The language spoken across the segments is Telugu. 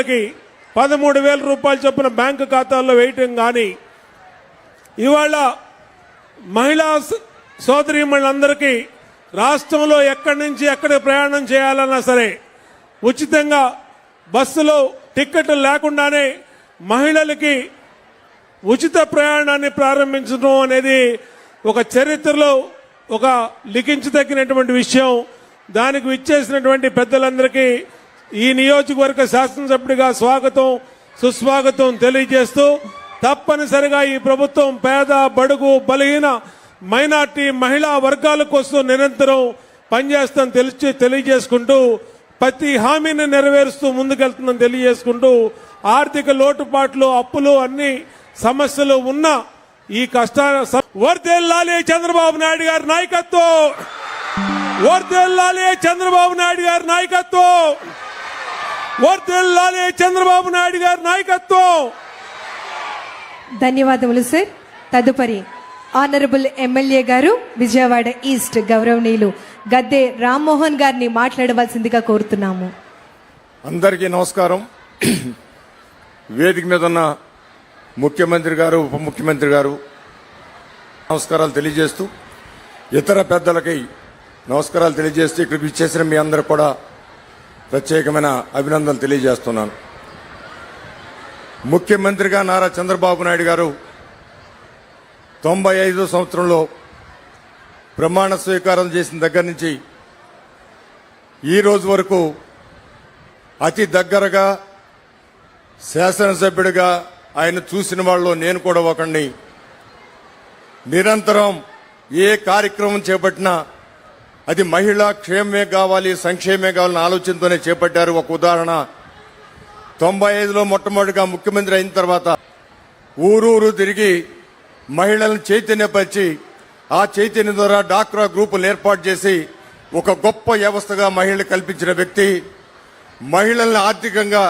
మహిళలకి పదమూడు వేల రూపాయలు చొప్పున బ్యాంకు ఖాతాల్లో వేయటం కానీ ఇవాళ మహిళా స- సోదరీమణులందరికీ రాష్ట్రంలో ఎక్కడి నుంచి ఎక్కడ ప్రయాణం చేయాలన్నా సరే ఉచితంగా బస్సులో టిక్కెట్లు లేకుండానే మహిళలకి ఉచిత ప్రయాణాన్ని ప్రారంభించడం అనేది ఒక చరిత్రలో ఒక లిఖించదగినటువంటి విషయం. దానికి విచ్చేసినటువంటి పెద్దలందరికీ ఈ నియోజకవర్గ శాసనసభ్యుడిగా స్వాగతం సుస్వాగతం తెలియజేస్తూ తప్పనిసరిగా ఈ ప్రభుత్వం పేద బడుగు బలహీన మైనార్టీ మహిళా వర్గాల కోసం నిరంతరం పనిచేస్తాం తెలిసి తెలియజేసుకుంటూ ప్రతి హామీని నెరవేరుస్తూ ముందుకెళ్తుందని తెలియజేసుకుంటూ ఆర్థిక లోటుపాట్లు అప్పులు అన్ని సమస్యలు ఉన్న ఈ కష్ట వర్దెల్లాలి చంద్రబాబు నాయుడు గారి నాయకత్వం! వర్దెల్లాలి చంద్రబాబు నాయుడు గారి నాయకత్వం! వర్ధిల్లాలి చంద్రబాబు నాయుడు గారి నాయకత్వం. ధన్యవాదములు సార్ తదుపరి ఆనరబుల్ ఎమ్మెల్యే గారు విజయవాడ ఈస్ట్ గౌరవనీయులు గద్దె రామ్మోహన్ గారిని మాట్లాడవలసిందిగా కోరుతున్నాము. అందరికీ నమస్కారం. వేదిక మీద ఉన్న ముఖ్యమంత్రి గారు ఉప ముఖ్యమంత్రి గారు నమస్కారాలు తెలియజేస్తూ ఇతర పెద్దలకి నమస్కారాలు తెలియజేస్తూ ఇక్కడికి ఇచ్చేసిన మీ అందరూ కూడా ప్రత్యేకమైన అభినందనలు తెలియజేస్తున్నాను. ముఖ్యమంత్రిగా నారా చంద్రబాబు నాయుడు గారు తొంభై ఐదో సంవత్సరంలో ప్రమాణ స్వీకారం చేసిన దగ్గర నుంచి ఈ రోజు వరకు అతి దగ్గరగా శాసనసభ్యుడిగా ఆయన చూసిన వాళ్ళు నేను కూడా ఒకడిని నిరంతరం ఏ కార్యక్రమం చేపట్టినా అది మహిళా క్షేమమే కావాలి సంక్షేమమే కావాలని ఆలోచనతోనే చేపట్టారు. ఒక ఉదాహరణ. తొంభై ఐదులో మొట్టమొదటిగా ముఖ్యమంత్రి అయిన తర్వాత ఊరూరు తిరిగి మహిళలను చైతన్యపరిచి ఆ చైతన్యం ద్వారా డాక్రా గ్రూపులు ఏర్పాటు చేసి ఒక గొప్ప వ్యవస్థగా మహిళలు కల్పించిన వ్యక్తి మహిళల్ని ఆర్థికంగా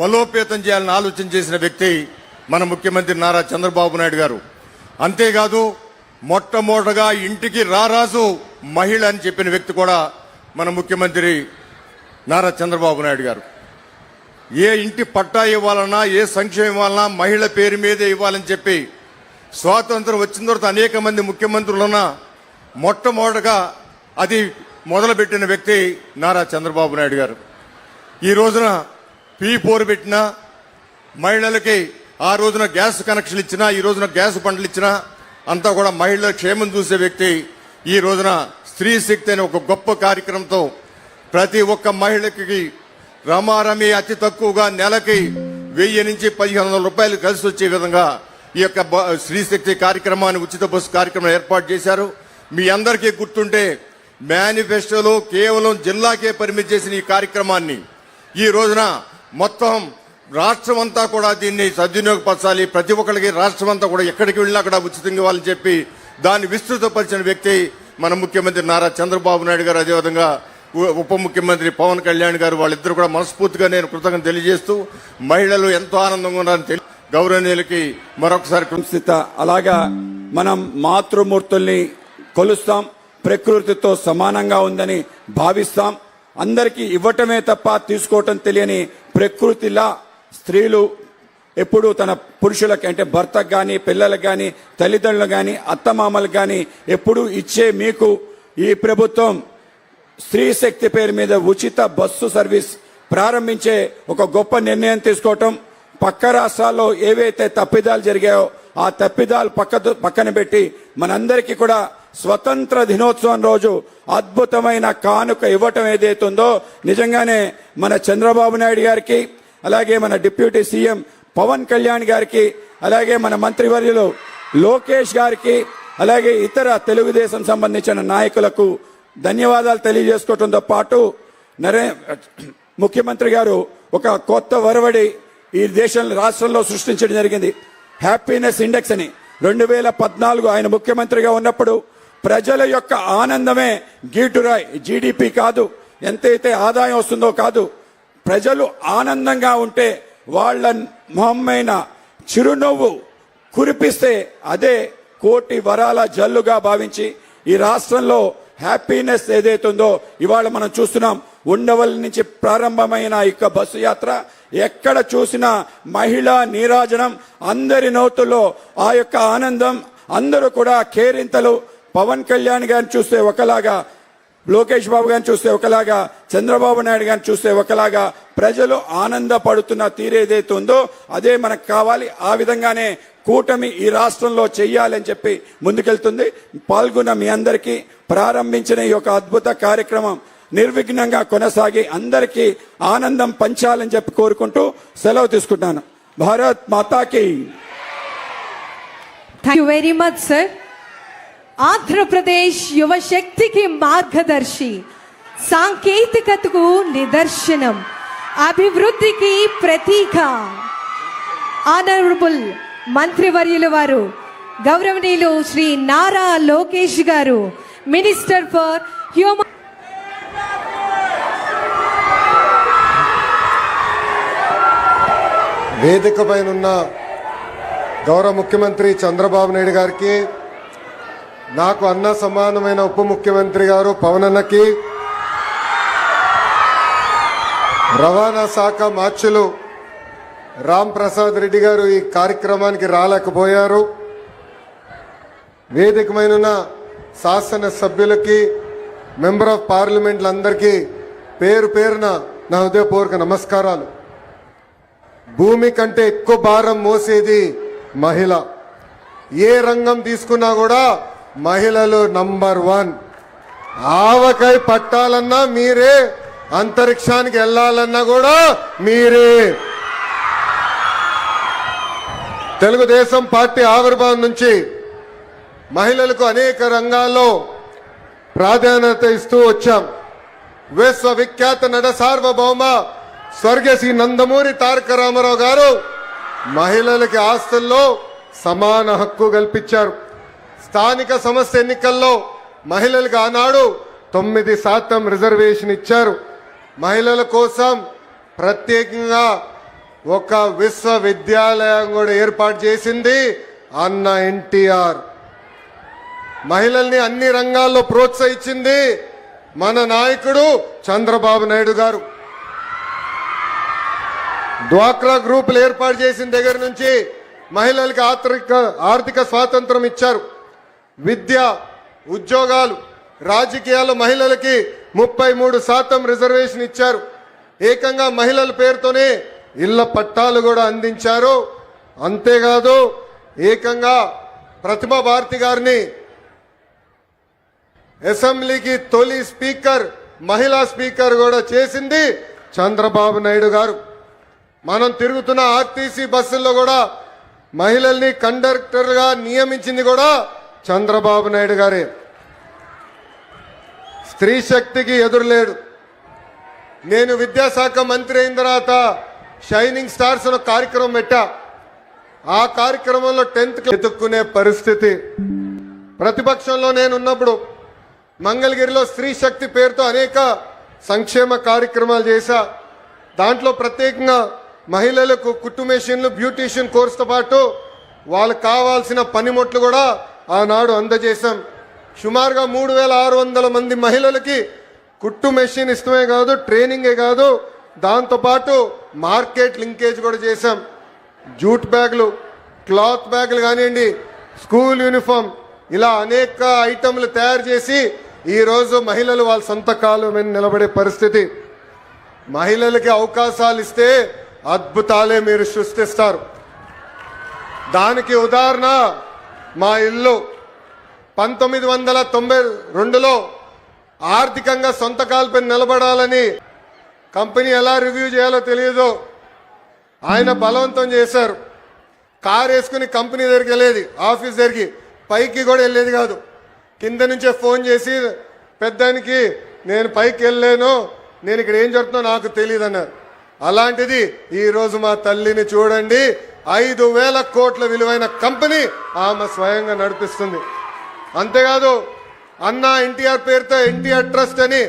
బలోపేతం చేయాలని ఆలోచన చేసిన వ్యక్తి మన ముఖ్యమంత్రి నారా చంద్రబాబు నాయుడు గారు. అంతేకాదు మొట్టమొదటగా ఇంటికి రారాజు మహిళ అని చెప్పిన వ్యక్తి కూడా మన ముఖ్యమంత్రి నారా చంద్రబాబు నాయుడు గారు. ఏ ఇంటి పట్టా ఇవ్వాలన్నా ఏ సంక్షేమం ఇవ్వాలన్నా మహిళ పేరు మీదే ఇవ్వాలని చెప్పి స్వాతంత్రం వచ్చిన తర్వాత అనేక మంది ముఖ్యమంత్రులున్నా మొట్టమొదటగా అది మొదలుపెట్టిన వ్యక్తి నారా చంద్రబాబు నాయుడు గారు. ఈ రోజున పీ ఫోర్ పెట్టిన మహిళలకి ఆ రోజున గ్యాస్ కనెక్షన్ ఇచ్చినా ఈ రోజున గ్యాస్ బండ్లు ఇచ్చినా అంతా కూడా మహిళల క్షేమం చూసే వ్యక్తి ఈ రోజున స్త్రీ శక్తి అనే ఒక గొప్ప కార్యక్రమంతో ప్రతి ఒక్క మహిళకి రమారమి అతి తక్కువగా నెలకి వెయ్యి నుంచి పదిహేను వందల రూపాయలు కలిసి వచ్చే విధంగా ఈ యొక్క బ- స్త్రీ శక్తి కార్యక్రమాన్ని ఉచిత బస్సు కార్యక్రమం ఏర్పాటు చేశారు. మీ అందరికీ గుర్తుంటే మేనిఫెస్టోలో కేవలం జిల్లాకే పరిమితి చేసిన ఈ కార్యక్రమాన్ని ఈ రోజున మొత్తం రాష్ట్రం అంతా కూడా దీన్ని సద్వినియోగపరచాలి. ప్రతి ఒక్కరికి రాష్ట్రం అంతా కూడా ఎక్కడికి వెళ్ళినా అక్కడ ఉచితంగా ఇవ్వాలని చెప్పి దాన్ని విస్తృతపరిచిన వ్యక్తి మన ముఖ్యమంత్రి నారా చంద్రబాబు నాయుడు గారు. అదేవిధంగా ఉప ముఖ్యమంత్రి పవన్ కళ్యాణ్ గారు వాళ్ళిద్దరు కూడా మనస్ఫూర్తిగా నేను కృతజ్ఞత తెలియజేస్తూ మహిళలు ఎంతో ఆనందంగా ఉన్నారని తెలి- గౌరవనీయులకి మరొకసారి కృ- అలాగా మనం మాతృమూర్తుల్ని కొలుస్తాం. ప్రకృతితో సమానంగా ఉందని భావిస్తాం. అందరికీ ఇవ్వటమే తప్ప తీసుకోవటం తెలియని ప్రకృతిలా స్త్రీలు ఎప్పుడు తన పురుషులకి అంటే భర్తకు కానీ పిల్లలకు కానీ తల్లిదండ్రులకు కానీ అత్తమామలకు కానీ ఎప్పుడు ఇచ్చే మీకు ఈ ప్రభుత్వం స్త్రీ శక్తి పేరు మీద ఉచిత బస్సు సర్వీస్ ప్రారంభించే ఒక గొప్ప నిర్ణయం తీసుకోవటం పక్క రాష్ట్రాల్లో ఏవైతే తప్పిదాలు జరిగాయో ఆ తప్పిదాలు పక్క పక్కన పెట్టి మనందరికీ కూడా స్వతంత్ర దినోత్సవం రోజు అద్భుతమైన కానుక ఇవ్వటం ఏదైతుందో నిజంగానే మన చంద్రబాబు నాయుడు గారికి అలాగే మన డిప్యూటీ సీఎం పవన్ కళ్యాణ్ గారికి అలాగే మన మంత్రివర్యులు లోకేష్ గారికి అలాగే ఇతర తెలుగుదేశం సంబంధించిన నాయకులకు ధన్యవాదాలు తెలియజేసుకోవడంతో పాటు నరే ముఖ్యమంత్రి గారు ఒక కొత్త వరవడి ఈ దేశం రాష్ట్రంలో సృష్టించడం జరిగింది. హ్యాపీనెస్ ఇండెక్స్ అని. రెండు వేల పద్నాలుగు ఆయన ముఖ్యమంత్రిగా ఉన్నప్పుడు ప్రజల యొక్క ఆనందమే గీటురాయ్. జీడిపి కాదు. ఎంతైతే ఆదాయం వస్తుందో కాదు. ప్రజలు ఆనందంగా ఉంటే వాళ్ళ మొహమ్మైన చిరునవ్వు కురిపిస్తే అదే కోటి వరాల జల్లుగా భావించి ఈ రాష్ట్రంలో హ్యాపీనెస్ ఏదైతుందో ఇవాళ మనం చూస్తున్నాం. ఉండవల్లి నుంచి ప్రారంభమైన యొక్క బస్సు యాత్ర ఎక్కడ చూసినా మహిళా నీరాజనం అందరి నోతుల్లో ఆ యొక్క ఆనందం అందరూ కూడా కేరింతలు. పవన్ కళ్యాణ్ గారిని చూస్తే ఒకలాగా లోకేష్ బాబు గారిని చూస్తే ఒకలాగా చంద్రబాబు నాయుడు గారిని చూస్తే ఒకలాగా ప్రజలు ఆనందపడుతున్న తీరేదైతే ఉందో అదే మనకు కావాలి. ఆ విధంగానే కూటమి ఈ రాష్ట్రంలో చెయ్యాలని చెప్పి ముందుకెళ్తుంది. పాల్గొన్న మీ అందరికీ ప్రారంభించిన ఈ యొక్క అద్భుత కార్యక్రమం నిర్విఘ్నంగా కొనసాగి అందరికీ ఆనందం పంచాలని చెప్పి కోరుకుంటూ సెలవు తీసుకుంటాను భారత్ మాతాకి. Thank you very much sir Andhra Pradesh యువశక్తికి మార్గదర్శి సాంకేతికతకు నిదర్శనం అభివృద్ధికి ప్రతీక. ఆనరబుల్ మంత్రివర్యుల వారు గౌరవనీయులు శ్రీ నారా లోకేష్ గారు మినిస్టర్ ఫర్ హ్యూమన్ వేదిక పైన ఉన్న గౌరవ ముఖ్యమంత్రి చంద్రబాబు నాయుడు గారికి నాకు అన్న సమానమైన ఉప ముఖ్యమంత్రి గారు పవనన్నకి. రవాణా శాఖ మార్చులు. రామ్ ప్రసాద్ రెడ్డి గారు ఈ కార్యక్రమానికి రాలేకపోయారు. వేదికమైన శాసన సభ్యులకి మెంబర్ ఆఫ్ పార్లమెంట్లందరికీ పేరు పేరున నా హృదయపూర్వక నమస్కారాలు. భూమి కంటే ఎక్కువ భారం మోసేది మహిళ. ఏ రంగం తీసుకున్నా కూడా మహిళలు నంబర్ వన్. ఆవకాయ పట్టాలన్నా మీరే అంతరిక్షానికి వెళ్ళాలన్నా కూడా మీరే. తెలుగుదేశం పార్టీ ఆవిర్భావం నుంచి మహిళలకు అనేక రంగాల్లో ప్రాధాన్యత ఇస్తూ వచ్చాం. విశ్వవిఖ్యాత నట సార్వభౌమ స్వర్గశ్రీ నందమూరి తారక రామారావు గారు మహిళలకి ఆస్తుల్లో సమాన హక్కు కల్పించారు. స్థానిక సంస్థ ఎన్నికల్లో మహిళలకు ఆనాడు తొమ్మిది శాతం రిజర్వేషన్ ఇచ్చారు. మహిళల కోసం ప్రత్యేకంగా ఒక విశ్వవిద్యాలయం కూడా ఏర్పాటు చేసింది అన్న ఎన్టీఆర్. మహిళల్ని అన్ని రంగాల్లో ప్రోత్సహించింది మన నాయకుడు చంద్రబాబు నాయుడు గారు. డ్వాక్రా గ్రూపులు ఏర్పాటు చేసిన దగ్గర నుంచి మహిళలకు ఆర్థిక ఆర్థిక స్వాతంత్రం ఇచ్చారు. విద్య ఉద్యోగాలు రాజకీయాలు మహిళలకి ముప్పై మూడు శాతం రిజర్వేషన్ ఇచ్చారు. ఏకంగా మహిళల పేరుతోనే ఇళ్ళ పట్టాలు కూడా అందించారు. అంతేకాదు ఏకంగా ప్రతిమ భారతి గారిని అసెంబ్లీకి తొలి స్పీకర్ మహిళా స్పీకర్ కూడా చేసింది చంద్రబాబు నాయుడు గారు. మనం తిరుగుతున్న ఆర్టీసీ బస్సుల్లో కూడా మహిళల్ని కండక్టర్గా నియమించింది కూడా చంద్రబాబు నాయుడు గారే. స్త్రీ శక్తికి ఎదురులేడు నేను విద్యాశాఖ మంత్రి అయిన తర్వాత షైనింగ్ స్టార్స్ అనే కార్యక్రమం పెట్టా. ఆ కార్యక్రమంలో టెన్త్ వెతుక్కునే పరిస్థితి. ప్రతిపక్షంలో నేను ఉన్నప్పుడు మంగళగిరిలో స్త్రీ శక్తి పేరుతో అనేక సంక్షేమ కార్యక్రమాలు చేశా. దాంట్లో ప్రత్యేకంగా మహిళలకు కుట్టు మెషిన్లు బ్యూటీషియన్ కోర్సుతో పాటు వాళ్ళకు కావాల్సిన పనిముట్లు కూడా ఆనాడు అందజేశాం. సుమారుగా మూడు వేల ఆరు వందల మంది మహిళలకి కుట్టు మెషిన్ ఇష్టమే కాదు ట్రైనింగే కాదు. దాంతోపాటు మార్కెట్ లింకేజ్ కూడా చేశాం. జూట్ బ్యాగులు క్లాత్ బ్యాగులు కానివ్వండి స్కూల్ యూనిఫామ్ ఇలా అనేక ఐటమ్లు తయారు చేసి ఈరోజు మహిళలు వాళ్ళ సొంత కాలు మీద నిలబడే పరిస్థితి. మహిళలకి అవకాశాలు ఇస్తే అద్భుతాలే మీరు సృష్టిస్తారు. దానికి ఉదాహరణ మా ఇల్లు పంతొమ్మిది వందల తొంభై రెండులో ఆర్థికంగా సొంత కాలుపై నిలబడాలని కంపెనీ ఎలా రివ్యూ చేయాలో తెలియదు. ఆయన బలవంతం చేశారు. కారు వేసుకుని కంపెనీ దగ్గరికి వెళ్ళేది ఆఫీస్ దగ్గరికి. పైకి కూడా వెళ్ళేది కాదు. కింద నుంచే ఫోన్ చేసి పెద్దానికి నేను పైకి వెళ్ళలేను నేను ఇక్కడ ఏం జరుగుతుందో నాకు తెలియదు అన్నారు. అలాంటిది ఈరోజు మా తల్లిని చూడండి. ఐదు వేల కోట్ల విలువైన కంపెనీ ఆమె స్వయంగా నడిపిస్తుంది. అంతేకాదు అన్న ఎన్టీఆర్ పేరుతో ఎన్టీఆర్ ట్రస్ట్ అని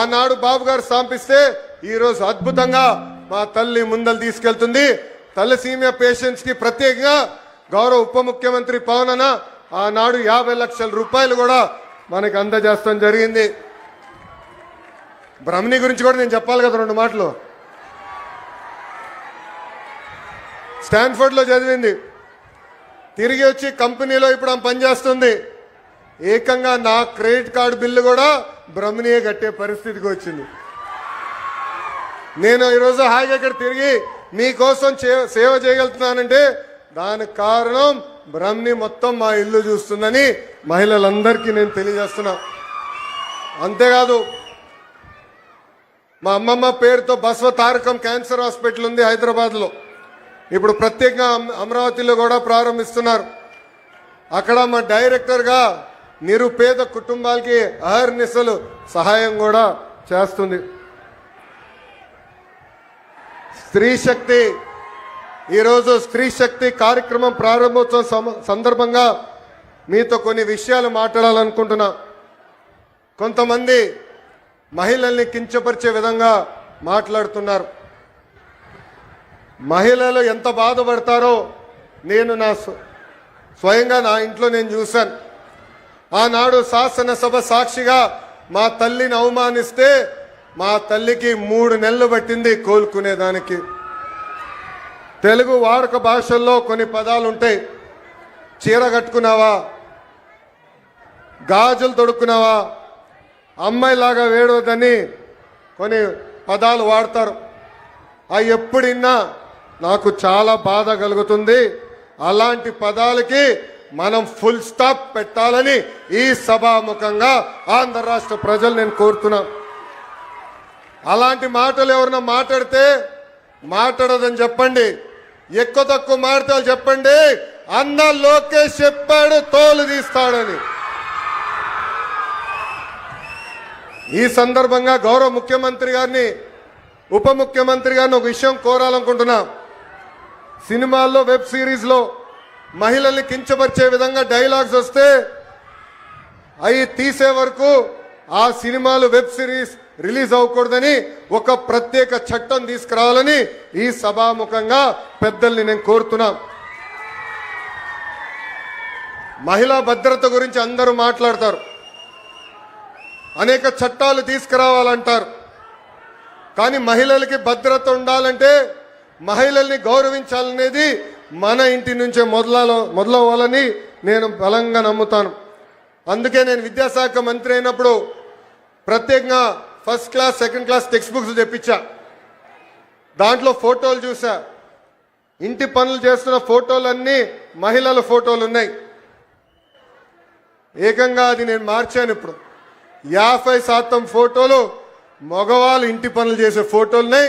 ఆనాడు బాబు గారు స్థాపిస్తే ఈ రోజు అద్భుతంగా మా తల్లి ముందలు తీసుకెళ్తుంది. తలసీమియా పేషెంట్స్కి ప్రత్యేకంగా గౌరవ ఉప ముఖ్యమంత్రి పవన్ అన్న ఆనాడు యాభై లక్షల రూపాయలు కూడా మనకి అందజేస్తాం జరిగింది. బ్రహ్మణి గురించి కూడా నేను చెప్పాలి కదా రెండు మాటలు. స్టాన్ఫర్డ్లో చదివింది. తిరిగి వచ్చి కంపెనీలో ఇప్పుడు ఆమె పనిచేస్తుంది. ఏకంగా నా క్రెడిట్ కార్డు బిల్లు కూడా బ్రహ్మణియే కట్టే పరిస్థితికి వచ్చింది. నేను ఈరోజు హాయిగా ఇక్కడ తిరిగి మీకోసం సేవ చేయగలుగుతున్నానంటే దానికి కారణం బ్రహ్మని మొత్తం మా ఇల్లు చూస్తుందని మహిళలందరికీ నేను తెలియజేస్తున్నా. అంతేకాదు మా అమ్మమ్మ పేరుతో బస్వ తారకం క్యాన్సర్ హాస్పిటల్ ఉంది హైదరాబాద్లో. ఇప్పుడు ప్రత్యేకంగా అమరావతిలో కూడా ప్రారంభిస్తున్నారు. అక్కడ మా డైరెక్టర్గా నిరుపేద కుటుంబాలకి అహర్నిశలు సహాయం కూడా చేస్తుంది. స్త్రీ శక్తి ఈరోజు స్త్రీ శక్తి కార్యక్రమం ప్రారంభోత్సవం సందర్భంగా మీతో కొన్ని విషయాలు మాట్లాడాలనుకుంటున్నా. కొంతమంది మహిళల్ని కించపరిచే విధంగా మాట్లాడుతున్నారు. మహిళలు ఎంత బాధపడతారో నేను నా స్వయంగా నా ఇంట్లో నేను చూశాను. ఆనాడు శాసనసభ సాక్షిగా మా తల్లిని అవమానిస్తే మా తల్లికి మూడు నెలలు పట్టింది కోలుకునేదానికి. తెలుగు వాడుక భాషల్లో కొన్ని పదాలు ఉంటాయి చీర కట్టుకున్నావా? గాజులు తొడుక్కున్నావా? అమ్మాయిలాగా వేడవద్దని కొన్ని పదాలు వాడతారు. అవి ఎప్పుడిన్నా నాకు చాలా బాధ కలుగుతుంది. అలాంటి పదాలకి మనం ఫుల్ స్టాప్ పెట్టాలని ఈ సభాముఖంగా ఆంధ్ర రాష్ట్ర ప్రజలు నేను కోరుతున్నా. అలాంటి మాటలు ఎవరన్నా మాట్లాడితే మాట్లాడదని చెప్పండి. ఎక్కువ తక్కువ మాటలు చెప్పండి. అన్న లోకేష్ చెప్పాడు తోలు తీస్తాడని. ఈ సందర్భంగా గౌరవ ముఖ్యమంత్రి గారిని ఉప ముఖ్యమంత్రి గారిని ఒక విషయం కోరాలనుకుంటున్నాం. సినిమాల్లో వెబ్ సిరీస్లో మహిళల్ని కించపరిచే విధంగా డైలాగ్స్ వస్తే అవి తీసే వరకు ఆ సినిమాలు వెబ్ సిరీస్ రిలీజ్ అవ్వకూడదని ఒక ప్రత్యేక చట్టం తీసుకురావాలని ఈ సభాముఖంగా పెద్దల్ని నేను కోరుతున్నా. మహిళా భద్రత గురించి అందరూ మాట్లాడతారు. అనేక చట్టాలు తీసుకురావాలంటారు. కానీ మహిళలకి భద్రత ఉండాలంటే మహిళల్ని గౌరవించాలనేది మన ఇంటి నుంచే మొదల మొదలవ్వాలని నేను బలంగా నమ్ముతాను. అందుకే నేను విద్యాశాఖ మంత్రి అయినప్పుడు ప్రత్యేకంగా first class second class text books తెప్పించా. దాంట్లో ఫోటోలు చూసా. ఇంటి పనులు చేస్తున్న ఫోటోలన్నీ మహిళల ఫోటోలు ఉన్నాయి. ఏకంగా అది నేను మార్చాను ఇప్పుడు. యాభై శాతం ఫోటోలు మగవాళ్ళు ఇంటి పనులు చేసే ఫోటోలున్నాయి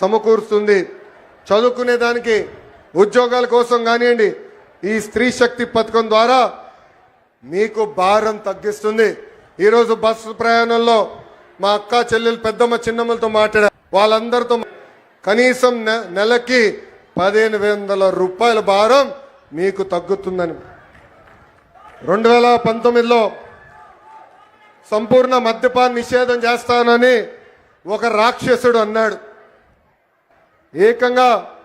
సమకూరుస్తుంది. చదువుకునే దానికి ఉద్యోగాల కోసం కానివ్వండి ఈ స్త్రీ శక్తి పథకం ద్వారా మీకు భారం తగ్గిస్తుంది. ఈరోజు బస్సు ప్రయాణంలో మా అక్క చెల్లెలు పెద్దమ్మ చిన్నమ్మలతో మాట్లాడా వాళ్ళందరితో కనీసం నె- నెలకి పదిహేను వందల రూపాయల భారం మీకు తగ్గుతుందని. రెండు వేల పంతొమ్మిదిలో సంపూర్ణ మద్యపాన నిషేధం చేస్తానని ఒక రాక్షసుడు అన్నాడు. ఏకంగా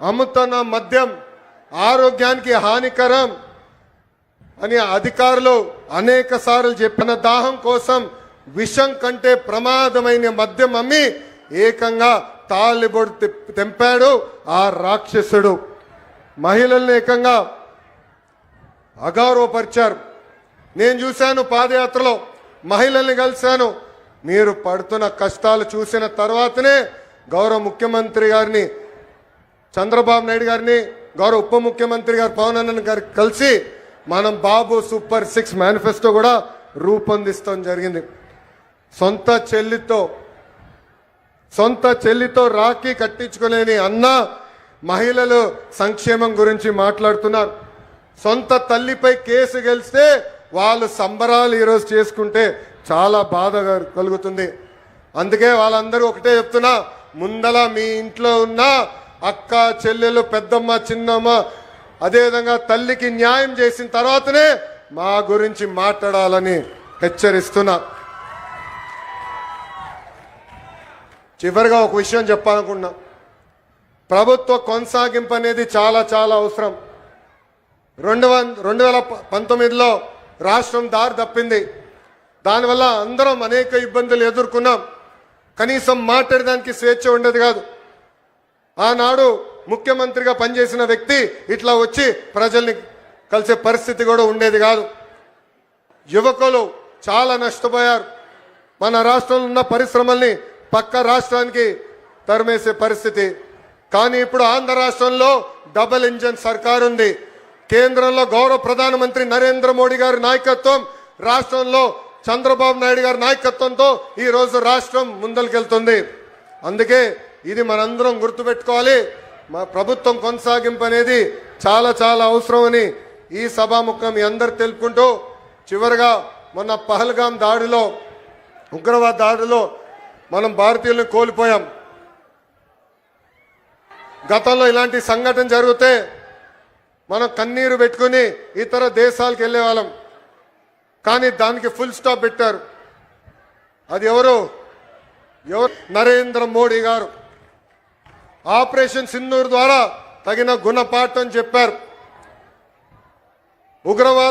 అమ్ముతున్న మద్యం ఆరోగ్యానికి హానికరం అని అధికారులు అనేక సార్లు చెప్పిన దాహం కోసం విషం కంటే ప్రమాదమైన మద్యం అమ్మి ఏకంగా తాలిబొడు తెంపాడు ఆ రాక్షసుడు. మహిళల్ని ఏకంగా అగౌరవపరిచారు నేను చూశాను పాదయాత్రలో మహిళల్ని కలిశాను. మీరు పడుతున్న కష్టాలు చూసిన తర్వాతనే గౌరవ ముఖ్యమంత్రి గారిని చంద్రబాబు నాయుడు గారిని గౌరవ ఉప ముఖ్యమంత్రి గారు పవన్ అన్న గారు కలిసి మనం బాబు సూపర్ సిక్స్ మేనిఫెస్టో కూడా రూపొందిస్తాం జరిగింది. సొంత చెల్లితో సొంత చెల్లితో రాఖీ కట్టించుకోలేని అన్న మహిళలు సంక్షేమం గురించి మాట్లాడుతున్నారు. సొంత తల్లిపై కేసు గెలిస్తే వాళ్ళు సంబరాలు ఈరోజు చేసుకుంటే చాలా బాధ కలుగుతుంది. అందుకే వాళ్ళందరూ ఒకటే చెప్తున్నా ముందల మీ ఇంట్లో ఉన్న అక్క చెల్లెలు పెద్దమ్మ చిన్నమ్మ అదేవిధంగా తల్లికి న్యాయం చేసిన తర్వాతనే మా గురించి మాట్లాడాలని హెచ్చరిస్తున్నా. చివరిగా ఒక విషయం చెప్పాలనుకున్నా. ప్రభుత్వ కొనసాగింపు అనేది చాలా చాలా అవసరం. రెండు వం రెండు వేల ప- పంతొమ్మిదిలో రాష్ట్రం దారి తప్పింది. దానివల్ల అందరం అనేక ఇబ్బందులు ఎదుర్కొన్నాం. కనీసం మాట్లాడడానికి స్వేచ్ఛ ఉండేది కాదు. ఆనాడు ముఖ్యమంత్రిగా పనిచేసిన వ్యక్తి ఇట్లా వచ్చి ప్రజల్ని కలిసే పరిస్థితి కూడా ఉండేది కాదు. యువకులు చాలా నష్టపోయారు. మన రాష్ట్రంలో ఉన్న పరిశ్రమల్ని పక్క రాష్ట్రానికి తరిమేసే పరిస్థితి. కానీ ఇప్పుడు ఆంధ్ర రాష్ట్రంలో డబుల్ ఇంజన్ సర్కార్ ఉంది. కేంద్రంలో గౌరవ ప్రధానమంత్రి నరేంద్ర మోడీ గారి నాయకత్వం రాష్ట్రంలో చంద్రబాబు నాయుడు గారి నాయకత్వంతో ఈ రోజు రాష్ట్రం ముందరికెళ్తుంది. అందుకే ఇది మనందరం గుర్తుపెట్టుకోవాలి. మా ప్రభుత్వం కొనసాగింపు అనేది చాలా చాలా అవసరమని ఈ సభాముఖం మీ అందరు తెలుపుకుంటూ చివరిగా మొన్న పహల్గాం దాడిలో ఉగ్రవాద దాడిలో మనం భారతీయులను కోల్పోయాం. గతంలో ఇలాంటి సంఘటన జరిగితే మనం కన్నీరు పెట్టుకుని ఇతర దేశాలకు వెళ్ళేవాళ్ళం. కానీ దానికి ఫుల్ స్టాప్ పెట్టారు. అది ఎవరు? ఎవరు? నరేంద్ర మోడీ గారు. ఆపరేషన్ సింధూర్ ద్వారా తగిన గుణపాఠం చెప్పారు. ఉగ్రవాద